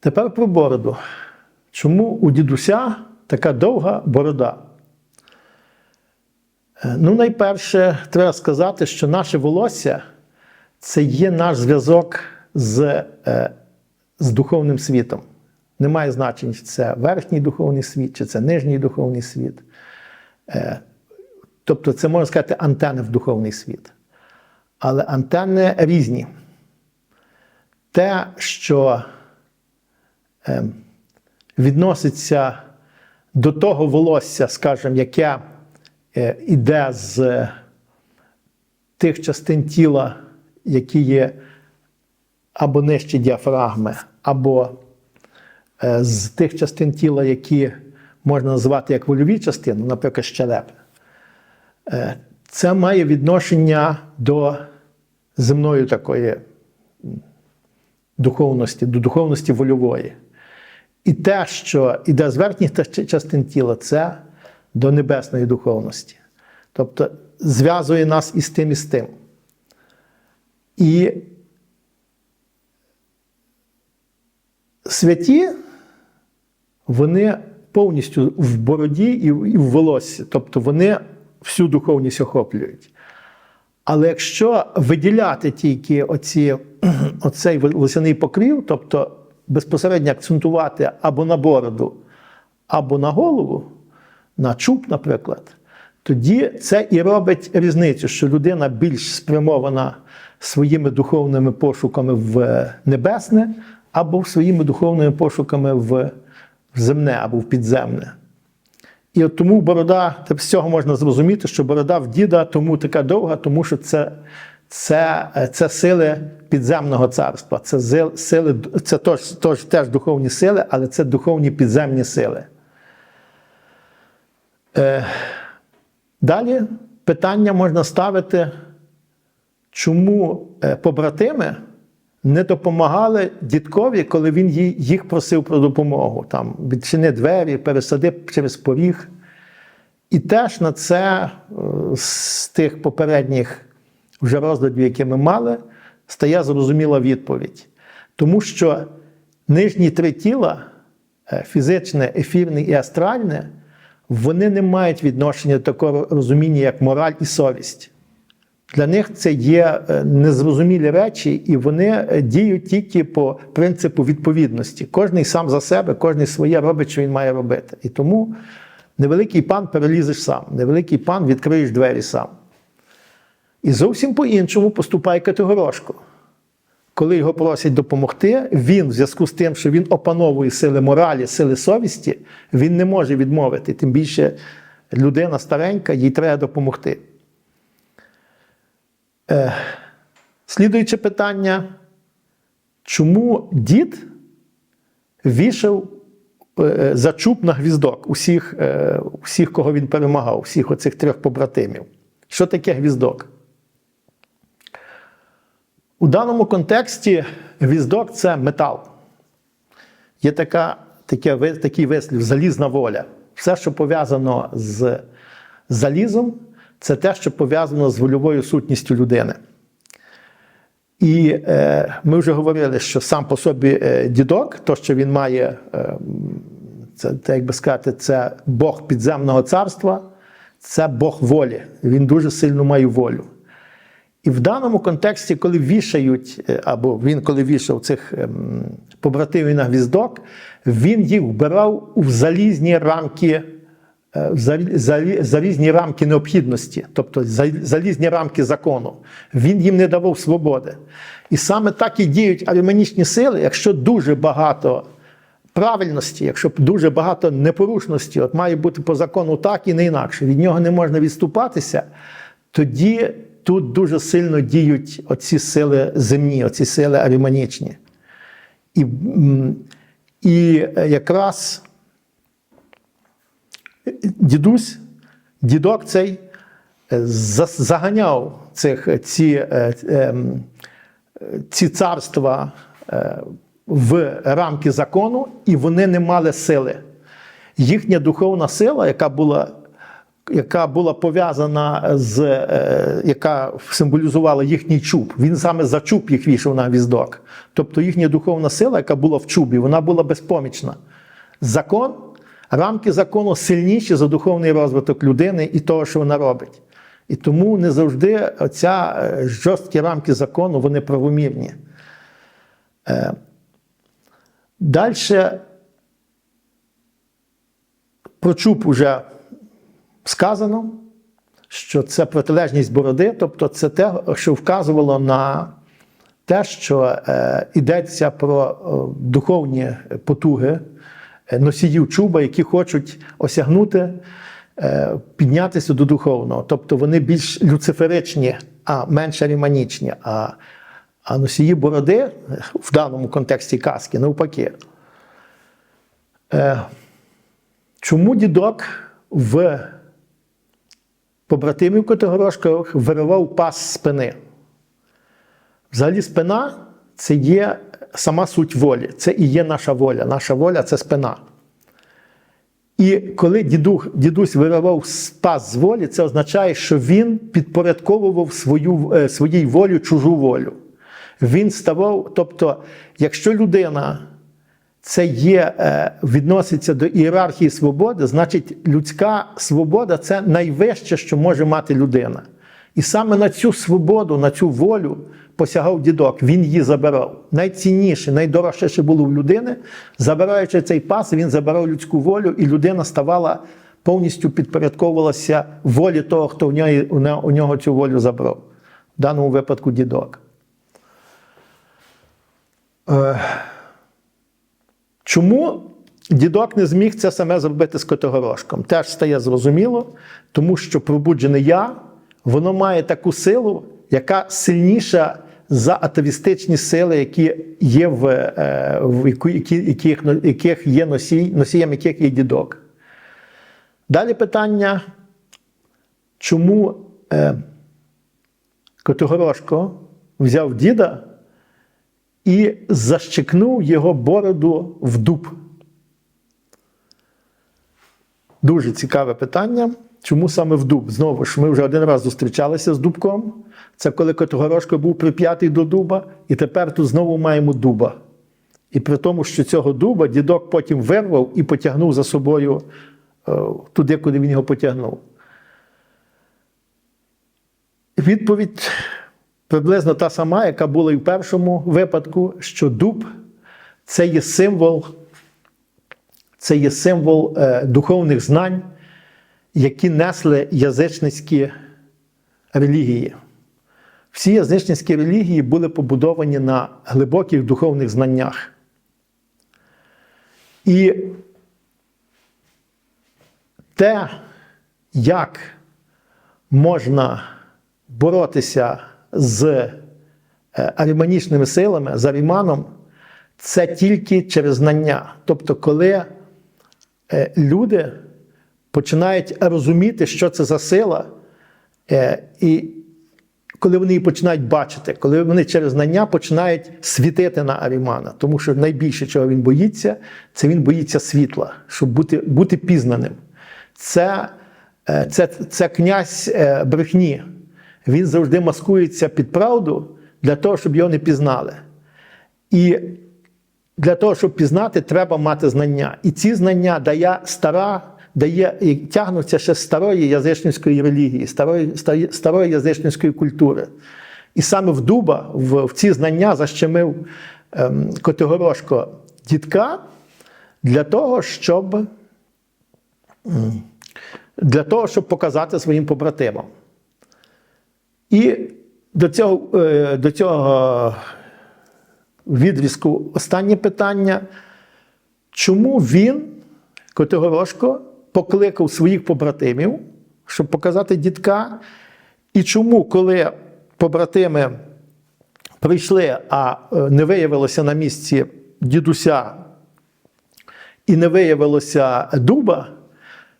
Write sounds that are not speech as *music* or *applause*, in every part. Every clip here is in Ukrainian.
Тепер про бороду. Чому у дідуся така довга борода? Е, Ну, найперше, треба сказати, що наше волосся це є наш зв'язок з, е, з духовним світом. Немає значення, чи це верхній духовний світ, чи це нижній духовний світ. Е, Тобто, це можна сказати антени в духовний світ. Але антени різні. Те, що відноситься до того волосся, скажімо, яке е, іде з тих частин тіла, які є або нижче діафрагми, або е, з тих частин тіла, які можна назвати як вольові частини, наприклад, щелеп. Е, Це має відношення до земної такої духовності, до духовності вольової. І те, що йде з верхніх частин тіла, це до небесної духовності. Тобто зв'язує нас із тим і з тим. І святі, вони повністю в бороді і в волоссі, тобто вони всю духовність охоплюють. Але якщо виділяти тільки оці, *clears throat* оцей волосяний покрів, тобто безпосередньо акцентувати або на бороду, або на голову, на чуб, наприклад, тоді це і робить різницю, що людина більш спрямована своїми духовними пошуками в небесне, або своїми духовними пошуками в земне або в підземне. І от тому борода, з цього можна зрозуміти, що борода в діда тому така довга, тому що це, це, це сили підземного царства. Це сили, це тож, тож, теж духовні сили, але це духовні підземні сили. Е, далі питання можна ставити, чому е, побратими не допомагали дідкові, коли він їх просив про допомогу. Там, відчини двері, пересади через поріг. І теж на це е, з тих попередніх вже розглядів, які ми мали, стає зрозуміла відповідь. Тому що нижні три тіла е, фізичне, ефірне і астральне, вони не мають відношення до такого розуміння, як мораль і совість. Для них це є е, незрозумілі речі, і вони е, діють тільки по принципу відповідності. Кожний сам за себе, кожний своє робить, що він має робити. І тому невеликий пан перелізеш сам, невеликий пан відкриєш двері сам. І зовсім по-іншому поступає Категорошко. Коли його просять допомогти, він, в зв'язку з тим, що він опановує сили моралі, сили совісті, він не може відмовити. Тим більше людина старенька, їй треба допомогти. Е, слідуюче питання: чому дід вішав е, за чуб на гвіздок усіх, е, усіх, кого він перемагав, всіх оцих трьох побратимів? Що таке гвіздок? У даному контексті гвіздок це метал. Є така, таке, такий вислів залізна воля. Все, що пов'язано з залізом, це те, що пов'язано з вольовою сутністю людини. І е, ми вже говорили, що сам по собі е, дідок, то, що він має, е, це, це, як би сказати, це Бог підземного царства, це Бог волі. Він дуже сильно має волю. І в даному контексті, коли вішають, е, або він коли вішав цих ем, побратимів на гвіздок, він їх вбирав у залізні рамки, е, залізні рамки необхідності, тобто залізні рамки закону. Він їм не давав свободи. І саме так і діють арманічні сили, якщо дуже багато правильності, якщо дуже багато непорушності, от має бути по закону так і не інакше, від нього не можна відступатися, тоді тут дуже сильно діють оці сили земні, оці сили аріманічні. І, і е, якраз дідусь, дідок цей е, заганяв цих, е, ці, ці царства в рамки закону, і вони не мали сили. Їхня духовна сила, яка була яка була пов'язана з е, яка символізувала їхній чуб. Він саме за чуб їх вішав на віздок. Тобто їхня духовна сила, яка була в чубі, вона була безпомічна. Закон, рамки закону сильніші за духовний розвиток людини і того, що вона робить. І тому не завжди оця е, жорсткі рамки закону вони правомірні. Е, Далі про чуб уже сказано, що це протилежність бороди, тобто це те, що вказувало на те, що е, йдеться про е, духовні потуги е, носіїв чуба, які хочуть осягнути, е, піднятися до духовного. Тобто вони більш люциферичні, а менш ріманічні. А, а носії бороди е, в даному контексті казки навпаки. Е, чому дідок в побратимів Котигорошкових виривав пас спини? Взагалі, спина це є сама суть волі. Це і є наша воля. Наша воля це спина. І коли діду, дідусь виривав пас з волі, це означає, що він підпорядковував свою, е, своїй волі чужу волю. Він ставав, тобто, якщо людина це є, е, відноситься до ієрархії свободи, значить людська свобода це найвище, що може мати людина. І саме на цю свободу, на цю волю посягав дідок, він її забирав. Найцінніше, найдорожче, що було в людини, забираючи цей пас, він забирав людську волю, і людина ставала повністю підпорядковувалася волі того, хто у нього, у нього цю волю забрав. В даному випадку дідок. Чому дідок не зміг це саме зробити з Котогорошком? Теж стає зрозуміло, тому що пробуджене я, воно має таку силу, яка сильніша за атовістичні сили, які є в, е, в яких, яких є носій, носієм яких є дідок. Далі питання, чому е, Котогорошко взяв діда і защекнув його бороду в дуб. Дуже цікаве питання. Чому саме в дуб? Знову ж, ми вже один раз зустрічалися з дубком. Це коли Котогорошко був прип'ятий до дуба, і тепер тут знову маємо дуба. І при тому, що цього дуба дідок потім вирвав і потягнув за собою е, туди, куди він його потягнув. Відповідь приблизно та сама, яка була і в першому випадку, що дуб це є символ, це є символ е, духовних знань, які несли язичницькі релігії. Всі язичницькі релігії були побудовані на глибоких духовних знаннях. І те, як можна боротися з е, аріманічними силами, з аріманом, це тільки через знання. Тобто, коли е, люди починають розуміти, що це за сила, е, і коли вони її починають бачити, коли вони через знання починають світити на Арімана, тому що найбільше, чого він боїться, це він боїться світла, щоб бути бути пізнаним. Це, це, це князь брехні. Він завжди маскується під правду для того, щоб його не пізнали. І для того, щоб пізнати, треба мати знання. І ці знання дає стара, дає і тягнуться ще з старої язичницької релігії, старої, старої язичницької культури. І саме в Дуба, в, в ці знання защемив ем, Котигорошко дітка для того, щоб для того, щоб показати своїм побратимам. І до цього е, до цього відрізку останнє питання. Чому він, Котигорошко, покликав своїх побратимів, щоб показати дітка? І чому, коли побратими прийшли, а е, не виявилося на місці дідуся і не виявилося дуба?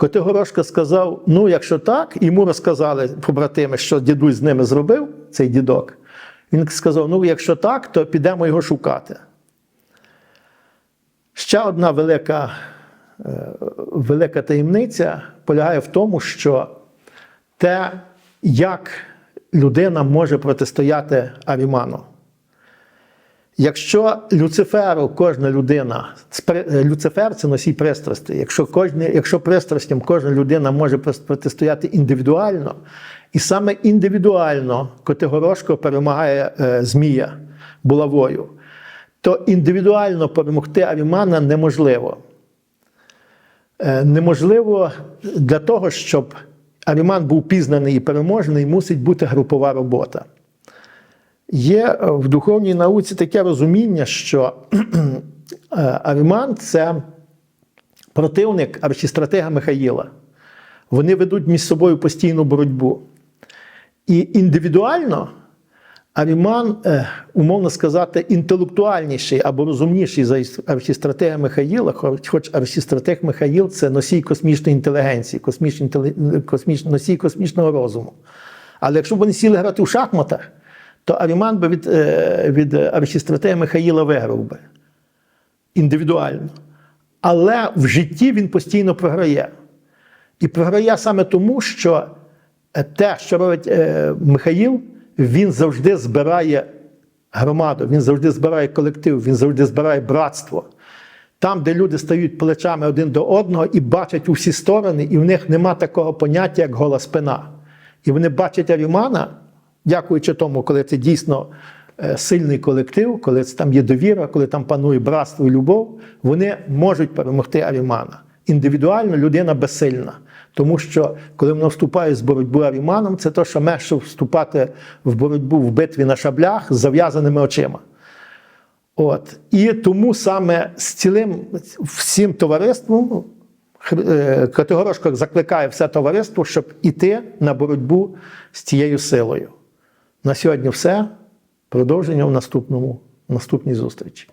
Котигорошко сказав: ну, якщо так, йому розказали побратими, що дідусь з ними зробив, цей дідок. Він сказав: ну, якщо так, то підемо його шукати. Ще одна велика велика таємниця полягає в тому, що те, як людина може протистояти Аріману. Якщо Люциферу кожна людина, Люцифер це носій пристрасті, якщо, кожне, якщо пристрастям кожна людина може протистояти індивідуально, і саме індивідуально Котигорошко перемагає е, Змія булавою, то індивідуально перемогти Арімана неможливо. Е, неможливо для того, щоб Аріман був пізнаний і переможений, мусить бути групова робота. Є е, в духовній науці таке розуміння, що *clears throat* е, Аріман це противник архістратега Михаїла. Вони ведуть між собою постійну боротьбу. І індивідуально Аріман, е, умовно сказати, інтелектуальніший або розумніший за архістратега Михаїла, хоч, архістратег Михаїл це носій космічної інтелігенції, космічний, інтеле- косміч, носій космічного розуму. Але якщо б вони сіли грати в шахматах, то Аріман би від, е, від архістратега Михаїла виграв би індивідуально. Але в житті він постійно програє. І програє саме тому, що е, те, що робить е, Михаїл, він завжди збирає громаду, він завжди збирає колектив, він завжди збирає братство. Там, де люди стають плечами один до одного і бачать у всі сторони, і в них нема такого поняття, як гола спина. І вони бачать Арімана, дякуючи тому, коли це дійсно е, сильний колектив, коли це там є довіра, коли там панує братство і любов, вони можуть перемогти Арімана. Індивідуально людина безсильна. Тому що коли вона вступає з боротьбу Аріманом, це то, що менше вступати в боротьбу в битві на шаблях з зав'язаними очима. От. І тому саме з цілим всім товариством е, Категорошко закликає все товариство, щоб іти на боротьбу з цією силою. На сьогодні все. Продовження в наступному, в наступній зустрічі.